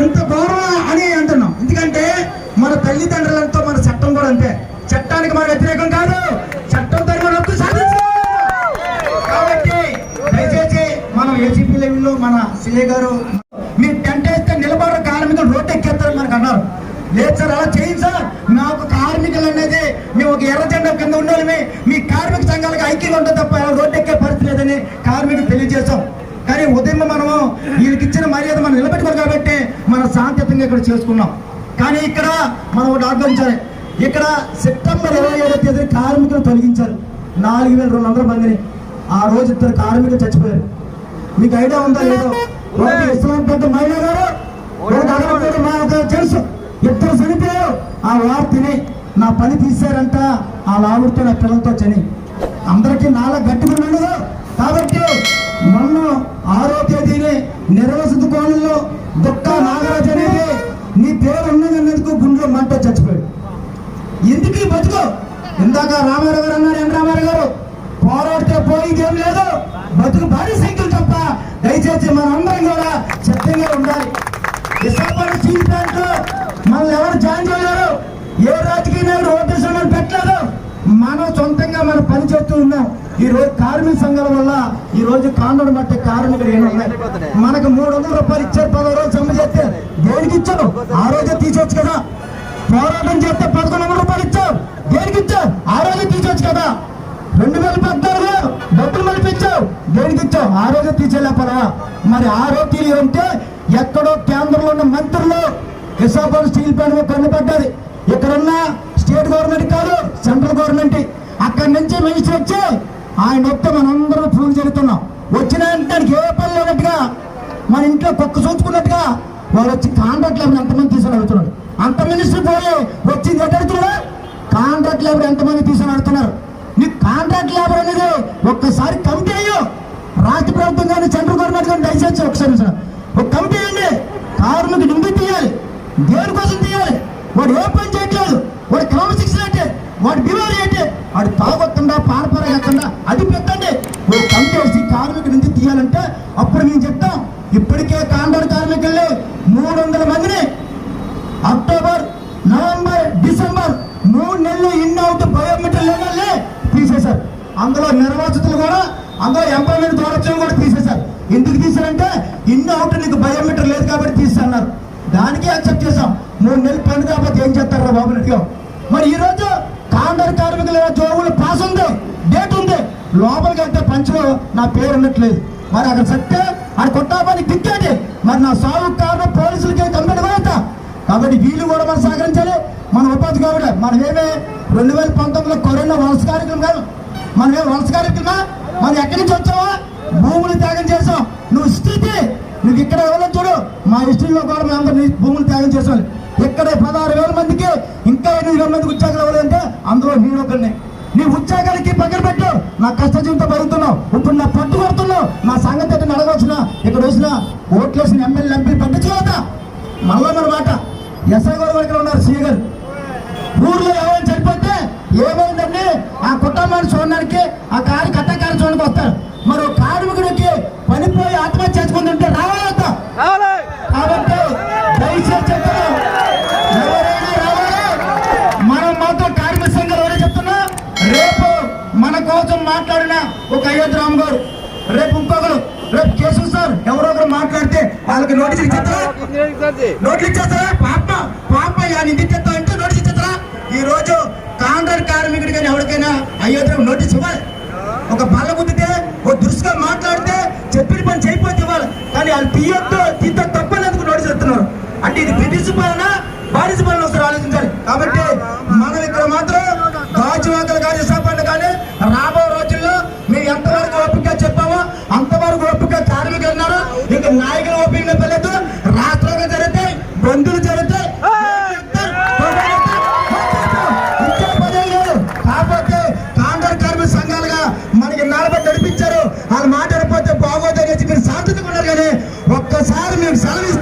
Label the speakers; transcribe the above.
Speaker 1: ఎంత గౌరవం అని అంటున్నాం. ఎందుకంటే మన తల్లిదండ్రులతో మన చట్టం కూడా అంతే. చట్టానికి మన వ్యతిరేకం కాదు. చట్టంతో మన హక్కు కాబట్టి దయచేసి మనం ఏసీపీ లెవెల్లో మన సిఏ గారు మీరు టెంట్ వేస్తే నిలబడ కార్మికులు రోడ్డు ఎక్కేస్తారని మనకు అన్నారు. లేదు సార్ అలా చేయండి సార్. నాకు కార్మికులు అనేది మేము ఒక ఎర్ర జెండా కింద ఉండాలి మీ కార్మిక సంఘాలకు ఐక్యంగా ఉంటుంది తప్ప రోడ్డు ఎక్కే పరిస్థితి లేదని కార్మికులు తెలియజేశాం. కానీ ఉదయం మనము వీళ్ళకి ఇచ్చిన మర్యాద మనం నిలబెట్టుకోరు కాబట్టి మనం శాంతియుతంగా ఇక్కడ చేసుకున్నాం. కానీ ఇక్కడ మనం ఒకటి ఆలోచించాలి. ఇక్కడ సెప్టెంబర్ ఇరవై ఏడో తేదీ కార్మికులు తొలగించారు. నాలుగు వేల రెండు వందల మందిని. ఆ రోజు ఇద్దరు కార్మికులు చచ్చిపోయారు. మీకు ఐడియా ఉందా? లేదో. ఒకటి ఇస్లాం పెద్ద మహిళ గారు తెలుసు. ఇద్దరు చనిపోయారు. ఆ వార్తని నా పని తీశారంట. ఆ లావుడితో నా పిల్లలతో చని. అందరికీ నాలా గట్టిగా ఉండదు. కాబట్టి మొన్న ఆరో తేదీని నిర్వసిత కోణంలో దుక్క నాగరాజు అనేది నీ పేరు ఉన్నదన్నందుకు గుండెలో మంట చచ్చిపోయాడు. ఎందుకు ఈ బతుకు? ఇందాక రామారావు గారు అన్నారు ఎన్ రామారావు గారు పోరాడితే పోయిదేం లేదు. బతుకు భారీ సంఖ్యలు తప్ప దయచేసి మనందరం కూడా సిద్ధంగా ఉండాలి. విశాఖపట్నం స్టీల్ మనల్ని ఎవరు జాయిన్ చేయలేరు? ఏ రాజకీయ నాయకుడు ఓటేషన్ మనం పెట్టలేదు? మనం సొంతంగా మనం పని చేస్తూ ఉన్నాం. ఈ రోజు కార్మిక సంఘాల వల్ల ఈ రోజు కాండడు మట్టే ఏమి ఉన్నాయి? మనకు మూడు వందల రూపాయలు ఇచ్చారు పదహారు రోజులు సమ్మె చేస్తే ఎందుకు ఇచ్చారు. ఆ రోజే తీసేవచ్చు కదా. పోరాటం చేస్తే పదకొండు వందల రూపాయలు ఇచ్చావు దేనికి ఇచ్చావు ఆ రోజే తీసేవచ్చు కదా. రెండు వేల పద్నాలుగులో డబ్బులు మళ్ళీ ఇచ్చావు దేనికి ఇచ్చావు ఆ రోజే తీసేలేపరా మరి ఆ రోజు తీయాలంటే ఎక్కడో కేంద్రంలో ఉన్న మంత్రులు విశాఖపట్నం స్టీల్ ప్లాంట్ ఎక్కడ ఉన్న స్టేట్ గవర్నమెంట్ కాదు సెంట్రల్ గవర్నమెంట్. అక్కడి నుంచి మినిస్టర్ వచ్చి ఆయన వస్తే మనందరం ప్రూవ్ జరుగుతున్నాం వచ్చిన దానికి ఏ పని లేనట్టుగా మన ఇంట్లో కుక్క చూసుకున్నట్టుగా వాళ్ళు వచ్చి కాంట్రాక్ట్ లేబర్ ఎంతమంది తీసుకొని అడుగుతున్నాడు? అంత మినిస్టర్ పోయి వచ్చింది ఎట్ట కాంట్రాక్ట్ లేబర్ ఎంతమంది తీసుకొని అడుగుతున్నారు? నీకు కాంట్రాక్ట్ లేబర్ అనేది ఒక్కసారి కమిటీ అయ్యో రాష్ట్ర ప్రభుత్వం కానీ సెంట్రల్ గవర్నమెంట్ కానీ దయచేసి ఒకసారి సార్ ఒక కమిటీ అండి కార్మికు నింపి తీయాలి. దేనికోసం తీయాలి? వాడు ఏ పని చేయట్లేదు. వాడు క్రమశిక్షణ అంటే వాడు బిమారీ అంటే వాడు తాగొత్తుండా పారపారగత్తుండా అది పెట్టండి. ఓ కమిటీ వేసి కార్మికుడు ఎందుకు తీయాలంటే అప్పుడు మేము చెప్తాం. ఇప్పటికే కాంట్రాక్ట్ కార్మికులు మూడు వందల మందిని అక్టోబర్ నవంబర్ డిసెంబర్ మూడు నెలలు ఇన్ అవుట్ బయోమెట్రిక్ లెవెల్లే తీసేశారు. అందులో నిర్వాసితులు కూడా అందులో ఎంప్లాయ్మెంట్ దౌరత్యం కూడా తీసేశారు. ఎందుకు తీశారంటే ఇన్ అవుట్ నీకు బయోమెట్రిక్ లేదు కాబట్టి తీసేన్నారు దానికి యాక్సెప్ట్ చేశాం. మూడు నెలలు పని కాకపోతే ఏం చేస్తారా బాబు నెట్గా మరి ఈరోజు కాండర్ కార్మికుల జోగులు పాస్ ఉంది డేట్ ఉంది. లోపలికి వెళ్తే పంచలో నా పేరు ఉండట్లేదు మరి అక్కడ చెప్తే ఆడ కొట్టాపని దిక్కేది మరి నా సాగు కారణం పోలీసులకే కంప్లైంట్ కూడా కాబట్టి వీళ్ళు కూడా మనం సహకరించాలి. మన ఉపాధి కాబట్టి మనమేమే రెండు వేల పంతొమ్మిదిలో కరోనా వలస కార్యక్రమం కాదు. మనమే వలస కార్యక్రమా మనం ఎక్కడి నుంచి వచ్చావా భూములు త్యాగం చేసాం నువ్వు స్థితి. నువ్వు ఇక్కడ ఎవరో చూడు. మా హిస్టరీలో కూడా మేమందరూ భూములు త్యాగం చేసాం ఇక్కడ పదహారు వేల మందికి ఇంకా ఎనిమిది వేల మందికి ఉద్యోగాలు ఇవ్వాలంటే అందులో నేను ఒకరిని నీ ఉద్యోగాలకి పక్కన పెట్టు. నా కష్ట జీవితం పెరుగుతున్నావు ఇప్పుడు నా పట్టు పడుతున్నావు నా సంగతి ఎట్లా ఒక రోజున వచ్చిన ఓట్లేసిన ఎమ్మెల్యే ఎంపీ పట్టించుకోవద్దా మళ్ళా మన మాట. ఎస్ఐ గారు ఇక్కడ ఉన్నారు సీ గారు. ఊర్లో ఎవరైనా చనిపోతే ఏమైందండి? ఆ కుటుంబాన్ని చూడడానికి ఆ కారు కట్ట కారు చూడడానికి వస్తారు. మరి కార్మికుడికి పనిపోయి ఆత్మహత్య చేసుకుంటుంటే రావాలి కాబట్టి దయచేసి ఎవరైనా రావాలి. మనం మాత్రం కార్మిక సంఘాలు ఎవరైనా చెప్తున్నా రేపు మన కోసం మాట్లాడిన ఒక అయోధ్య రామ్ గారు రేపు ఇంకొకరు రేపు కేసు సార్ ఎవరో ఒకరు మాట్లాడితే వాళ్ళకి నోటీస్ ఇచ్చేస్తారా? నోట్లు ఇచ్చేస్తారా? పాప పాప యాని ఇంటికి ఇచ్చేస్తా అంటే నోటీస్ ఇచ్చేస్తారా? ఈ రోజు కాంగ్రెస్ కార్మికుడు కానీ ఎవరికైనా అయోధ్య నోటీస్ ఇవ్వాలి. ఒక బల్ల గుద్దితే ఒక దురుసుగా మాట్లాడితే చెప్పిన పని చేయకపోతే ఇవ్వాలి. కానీ వాళ్ళు తీయొద్దు తీత తప్పనేందుకు నోటీస్ ఇస్తున్నారు? అంటే ఇది బ్రిటిష్ పాలన బానిస పాలన సార్ మేము సెలవు